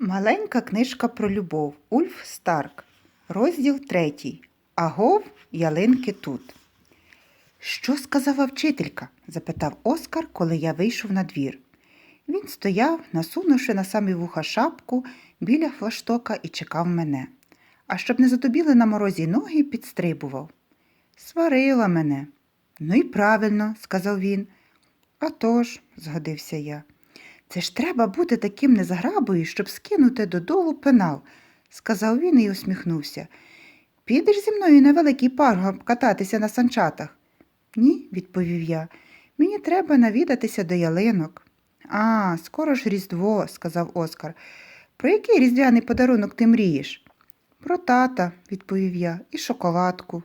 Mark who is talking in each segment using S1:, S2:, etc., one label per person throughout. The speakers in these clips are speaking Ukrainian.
S1: Маленька книжка про любов. Ульф Старк. Розділ третій. Агов, ялинки тут. Що сказала вчителька? запитав Оскар, коли я вийшов на двір. Він стояв, насунувши на самі вуха шапку біля флаштока і чекав мене. А щоб не затобіли на морозі ноги, підстрибував. Сварила мене. Ну і правильно, сказав він. «А тож», – згодився я. Це ж треба бути таким незграбою, щоб скинути додолу пенал, сказав він і усміхнувся. Підеш зі мною на великий пагорб кататися на санчатах? Ні, відповів я. Мені треба навідатися до ялинок. А, скоро ж Різдво, сказав Оскар. Про який різдвяний подарунок ти мрієш? Про тата, відповів я, і шоколадку.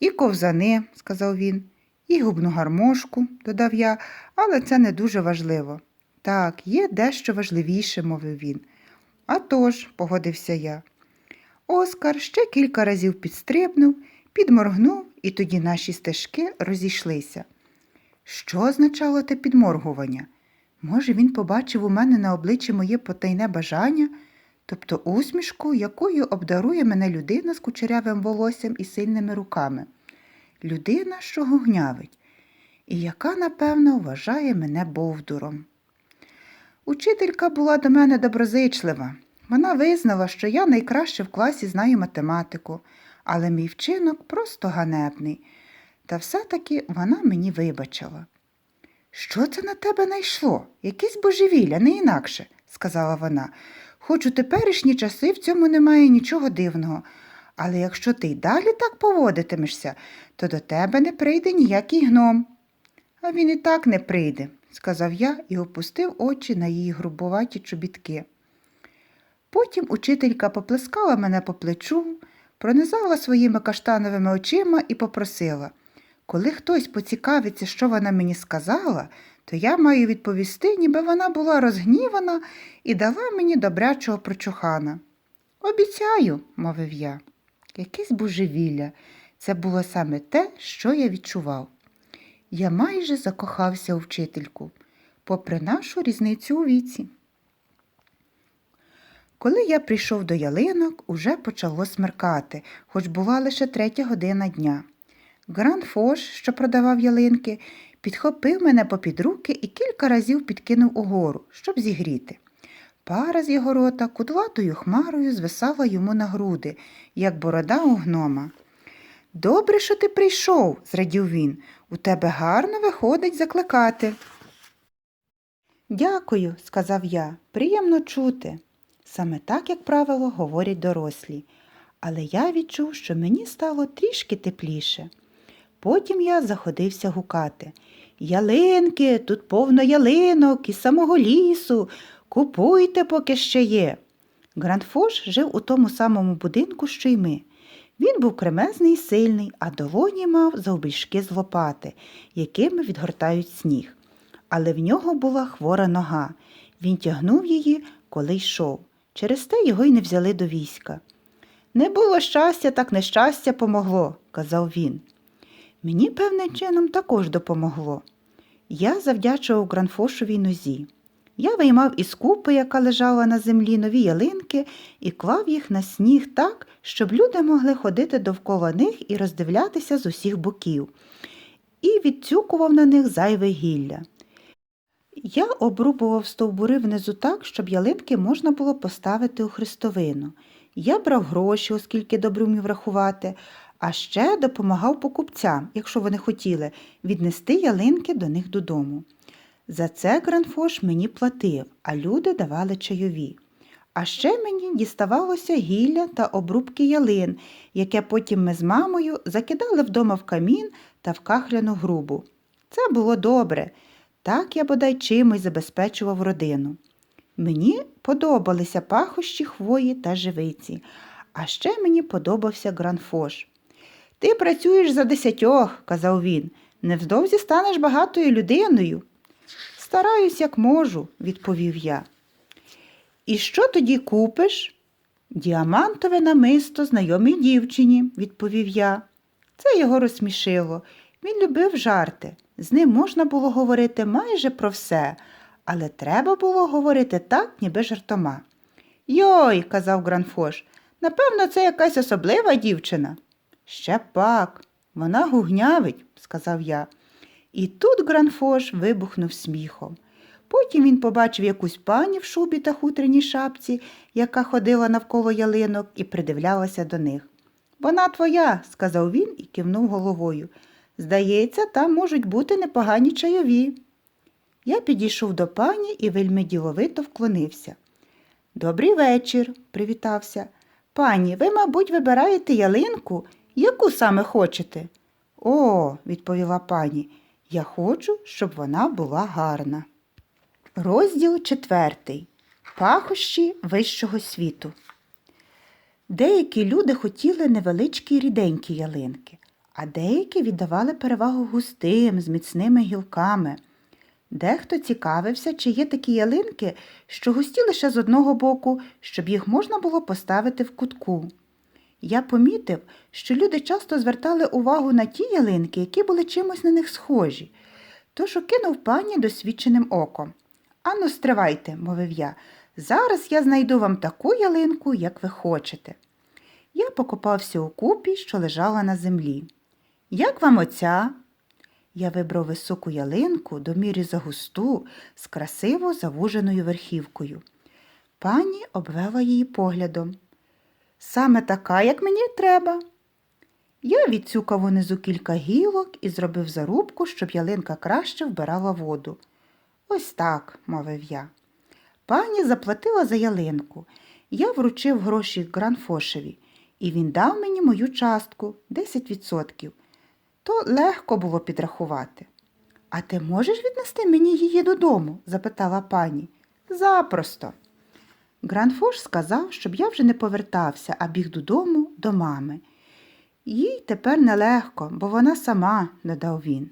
S1: І ковзани, сказав він, і губну гармошку, додав я, але це не дуже важливо. Так, є дещо важливіше, мовив він. «А тож», – погодився я. Оскар ще кілька разів підстрибнув, підморгнув, і тоді наші стежки розійшлися. Що означало те підморгування? Може, він побачив у мене на обличчі моє потайне бажання, тобто усмішку, якою обдарує мене людина з кучерявим волоссям і сильними руками. Людина, що гугнявить, і яка, напевно, вважає мене бовдуром. Учителька була до мене доброзичлива. Вона визнала, що я найкраще в класі знаю математику, але мій вчинок просто ганебний. Та все-таки вона мені вибачила. Що це на тебе найшло? Якесь божевілля, не інакше, сказала вона. Хоч у теперішні часи в цьому немає нічого дивного. Але якщо ти й далі так поводитимешся, то до тебе не прийде ніякий гном. А він і так не прийде, сказав я і опустив очі на її грубуваті чобітки. Потім учителька поплескала мене по плечу, пронизала своїми каштановими очима і попросила коли хтось поцікавиться, що вона мені сказала, то я маю відповісти, ніби вона була розгнівана і дала мені добрячого прочухана. Обіцяю, мовив я. Якесь божевілля. Це було саме те, що я відчував. Я майже закохався у вчительку, попри нашу різницю у віці. Коли я прийшов до ялинок, уже почало смеркати, хоч була лише третя година дня. Гран Фош, що продавав ялинки, підхопив мене попід руки і кілька разів підкинув угору, щоб зігріти. Пара з його рота кудлатою хмарою звисала йому на груди, як борода у гнома. Добре, що ти прийшов, зрадів він. У тебе гарно виходить закликати. Дякую, сказав я. Приємно чути. Саме так, як правило, говорять дорослі. Але я відчув, що мені стало трішки тепліше. Потім я заходився гукати. Ялинки, тут повно ялинок із самого лісу. Купуйте, поки ще є. Грандфош жив у тому самому будинку, що й ми. Він був кремезний і сильний, а долоні мав завбільшки з лопати, якими відгортають сніг. Але в нього була хвора нога. Він тягнув її, коли йшов. Через те його й не взяли до війська. Не було щастя, так нещастя помогло, казав він. Мені певним чином також допомогло. Я завдячував Гранфошовій нозі. Я виймав із купи, яка лежала на землі, нові ялинки, і клав їх на сніг так, щоб люди могли ходити довкола них і роздивлятися з усіх боків, і відцюкував на них зайве гілля. Я обрубував стовбури внизу так, щоб ялинки можна було поставити у хрестовину. Я брав гроші, оскільки добре вмів рахувати, а ще допомагав покупцям, якщо вони хотіли, віднести ялинки до них додому. За це Гранфош мені платив, а люди давали чайові. А ще мені діставалося гілля та обрубки ялин, яке потім ми з мамою закидали вдома в камін та в кахляну грубу. Це було добре. Так я бодай чимось забезпечував родину. Мені подобалися пахощі хвої та живиці, а ще мені подобався Гранфош. Ти працюєш за десятьох, казав він, невдовзі станеш багатою людиною. Стараюсь, як можу, відповів я. І що тоді купиш? Діамантове намисто знайомій дівчині, відповів я. Це його розсмішило. Він любив жарти. З ним можна було говорити майже про все, але треба було говорити так, ніби жартома. Йой, казав Гранфош, напевно, це якась особлива дівчина. Ще пак, вона гугнявить, сказав я. І тут Гранфош вибухнув сміхом. Потім він побачив якусь пані в шубі та хутряній шапці, яка ходила навколо ялинок і придивлялася до них. Вона твоя, сказав він і кивнув головою. Здається, там можуть бути непогані чайові. Я підійшов до пані і вельми діловито вклонився. Добрий вечір, привітався. Пані, ви, мабуть, вибираєте ялинку? Яку саме хочете? О, відповіла пані, я хочу, щоб вона була гарна. Розділ четвертий. Пахощі вищого світу. Деякі люди хотіли невеличкі ріденькі ялинки, а деякі віддавали перевагу густим, з міцними гілками. Дехто цікавився, чи є такі ялинки, що густі лише з одного боку, щоб їх можна було поставити в кутку. Я помітив, що люди часто звертали увагу на ті ялинки, які були чимось на них схожі, тож окинув пані досвідченим оком. Ану, стривайте, мовив я, зараз я знайду вам таку ялинку, як ви хочете. Я покопався у купі, що лежала на землі. Як вам оця? Я вибрав високу ялинку до мірі загусту, з красиво завуженою верхівкою. Пані обвела її поглядом. Саме така, як мені треба. Я відцюкав унизу кілька гілок і зробив зарубку, щоб ялинка краще вбирала воду. Ось так, мовив я. Пані заплатила за ялинку. Я вручив гроші Гранфошеві, і він дав мені мою частку 10%. То легко було підрахувати. А ти можеш віднести мені її додому? запитала пані. Запросто. Гранфош сказав, щоб я вже не повертався, а біг додому до мами. Їй тепер нелегко, бо вона сама, додав він.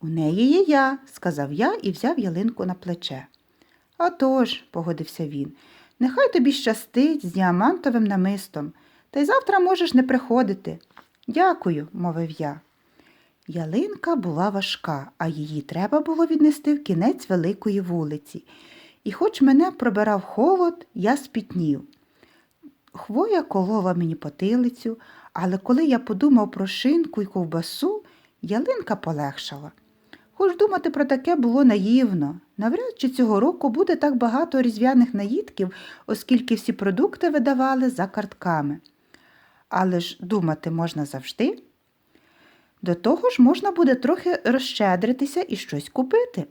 S1: У неї є я, сказав я і взяв ялинку на плече. «А тож», – погодився він, нехай тобі щастить з діамантовим намистом, та й завтра можеш не приходити. Дякую, мовив я. Ялинка була важка, а її треба було віднести в кінець великої вулиці. І хоч мене пробирав холод, я спітнів. Хвоя колола мені потилицю, але коли я подумав про шинку і ковбасу, ялинка полегшала. Хоч думати про таке було наївно. Навряд чи цього року буде так багато різдвяних наїдків, оскільки всі продукти видавали за картками. Але ж думати можна завжди. До того ж можна буде трохи розщедритися і щось купити.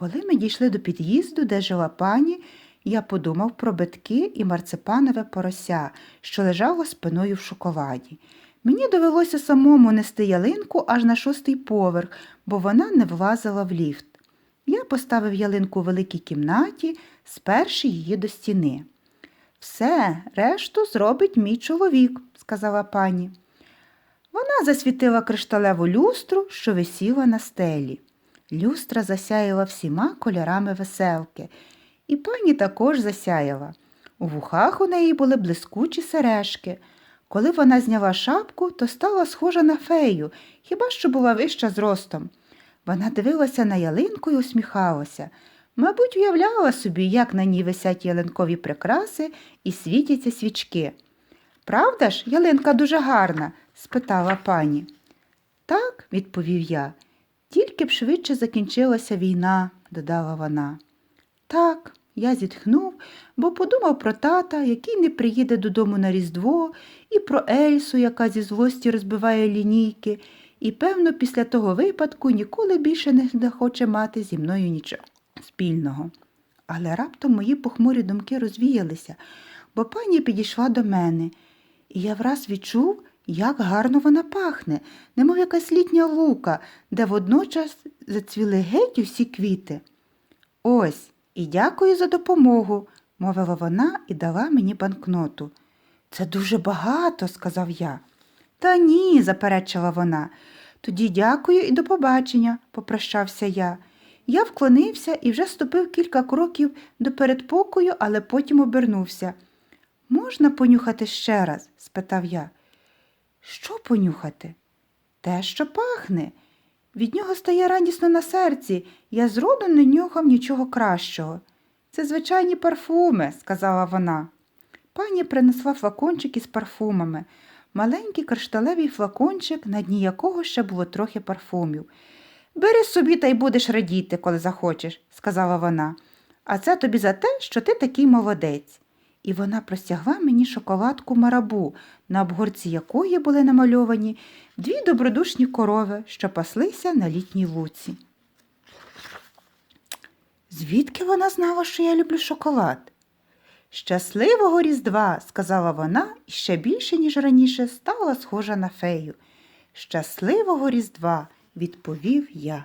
S1: Коли ми дійшли до під'їзду, де жила пані, я подумав про битки і марципанове порося, що лежало спиною в шоколаді. Мені довелося самому нести ялинку аж на шостий поверх, бо вона не влазила в ліфт. Я поставив ялинку у великій кімнаті, сперши її до стіни. Все, решту зробить мій чоловік, сказала пані. Вона засвітила кришталеву люстру, що висіла на стелі. Люстра засяяла всіма кольорами веселки, і пані також засяяла. У вухах у неї були блискучі сережки. Коли вона зняла шапку, то стала схожа на фею, хіба що була вища зростом. Вона дивилася на ялинку і усміхалася. Мабуть, уявляла собі, як на ній висять ялинкові прикраси і світяться свічки. Правда ж, ялинка дуже гарна? спитала пані. Так, відповів я, тільки б швидше закінчилася війна, додала вона. Так, я зітхнув, бо подумав про тата, який не приїде додому на Різдво, і про Ельсу, яка зі злості розбиває лінійки, і, певно, після того випадку ніколи більше не захоче мати зі мною нічого спільного. Але раптом мої похмурі думки розвіялися, бо пані підійшла до мене, і я враз відчув, як гарно вона пахне, немов якась літня лука, де водночас зацвіли геть усі квіти. Ось, і дякую за допомогу, мовила вона і дала мені банкноту. Це дуже багато, сказав я. Та ні, заперечила вона. Тоді дякую і до побачення, попрощався я. Я вклонився і вже ступив кілька кроків до передпокою, але потім обернувся. Можна понюхати ще раз? спитав я. Що понюхати? Те, що пахне. Від нього стає радісно на серці, я зроду не нюхав нічого кращого. Це звичайні парфуми, сказала вона. Пані принесла флакончик із парфумами, маленький кришталевий флакончик, на дні якого ще було трохи парфумів. Бери собі та й будеш радіти, коли захочеш, сказала вона. А це тобі за те, що ти такий молодець. І вона простягла мені шоколадку марабу, на обгорці якої були намальовані дві добродушні корови, що паслися на літній луці. Звідки вона знала, що я люблю шоколад? Щасливого Різдва, сказала вона і ще більше, ніж раніше, стала схожа на фею. Щасливого Різдва, відповів я.